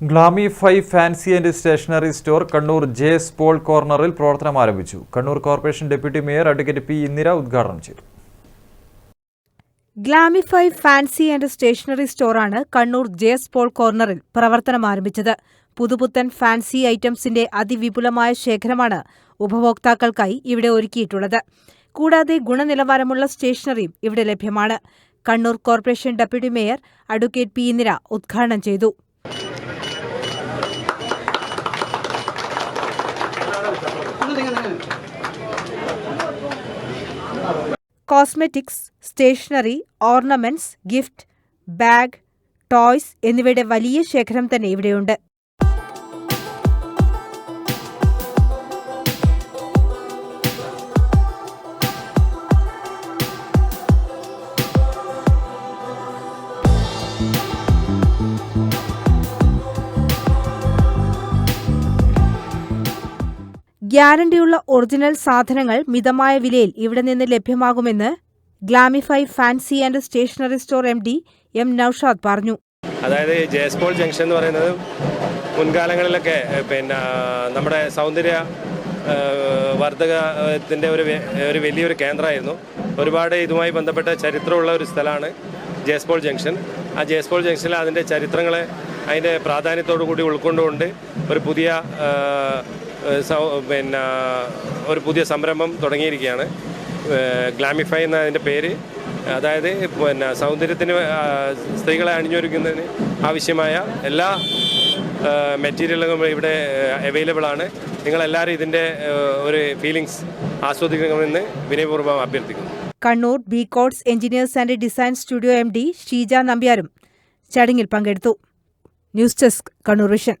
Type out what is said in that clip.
Glamify fancy and stationery store Kannur J സ്പോൾ കോർണറിൽ പ്രവർത്തനം ആരംഭിച്ചു. Kannur corporation deputy mayor advocate P Indira ഉദ്ഘാടനം ചെയ്തു. ഗ്ലാമിഫൈ ഫാൻസി ആൻഡ് സ്റ്റേഷനറി സ്റ്റോറാണ് കണ്ണൂർ ജെ സ്പോൾ കോർണറിൽ പ്രവർത്തനം ആരംഭിച്ചത്. പുതുപുത്തൻ ഫാൻസി ഐറ്റംസിന്റെ അതിവിപുലമായ ശേഖരമാണ് ഉപഭോക്താക്കൾക്കായി ഇവിടെ ഒരുക്കിയിട്ടുള്ളത്. കൂടാതെ ഗുണനിലവാരമുള്ള സ്റ്റേഷനറിയും ഇവിടെ ലഭ്യമാണ്. Kannur corporation deputy mayor advocate P Indira ഉദ്ഘാടനം ചെയ്തു. Cosmetics stationery ornaments gift bag toys എന്നിവയുടെ വലിയ ശേഖരം തന്നെ ഇവിടെയുണ്ട്. ഗ്യാരണ്ടിയുള്ള ഒറിജിനൽ സാധനങ്ങൾ മിതമായ വിലയിൽ ഇവിടെ നിന്ന് ലഭ്യമാകുമെന്ന് glamify fancy and stationery store M D M Noushad പറഞ്ഞു. അതായത് ജയസ്പോൾ ജംഗ്ഷൻ എന്ന് പറയുന്നത് മുൻകാലങ്ങളിലൊക്കെ പിന്നെ നമ്മുടെ സൗന്ദര്യ വർദ്ധകത്തിന്റെ ഒരു ഒരു വലിയൊരു കേന്ദ്രമായിരുന്നു. ഒരുപാട് ഇതുമായി ബന്ധപ്പെട്ട ചരിത്രമുള്ള ഒരു സ്ഥലമാണ് ജയസ്പോൾ ജംഗ്ഷൻ. ആ ജയസ്പോൾ ജംഗ്ഷനിൽ അതിന്റെ ചരിത്രങ്ങളെ അതിന്റെ പ്രാധാന്യത്തോടു കൂടി ഉൾക്കൊണ്ടുകൊണ്ട് ഒരു പുതിയ പിന്നെ ഒരു പുതിയ സംരംഭം തുടങ്ങിയിരിക്കുകയാണ്. ഗ്ലാമിഫൈ എന്ന അതിന്റെ പേര്. അതായത് പിന്നെ സൗന്ദര്യത്തിന് സ്ത്രീകളെ അണിഞ്ഞൊരുക്കുന്നതിന് ആവശ്യമായ എല്ലാ മെറ്റീരിയലുകളും ഇവിടെ അവൈലബിൾ ആണ്. നിങ്ങളെല്ലാവരും ഇതിന്റെ ഒരു ഫീലിങ്സ് ആസ്വദിക്കണമെന്ന് വിനയപൂർവം അഭ്യർത്ഥിക്കുന്നു. Kannur B codes engineers and design studio M D Sheeja നമ്പ്യാരും ചടങ്ങിൽ പങ്കെടുത്തു. News desk Kannur Vision.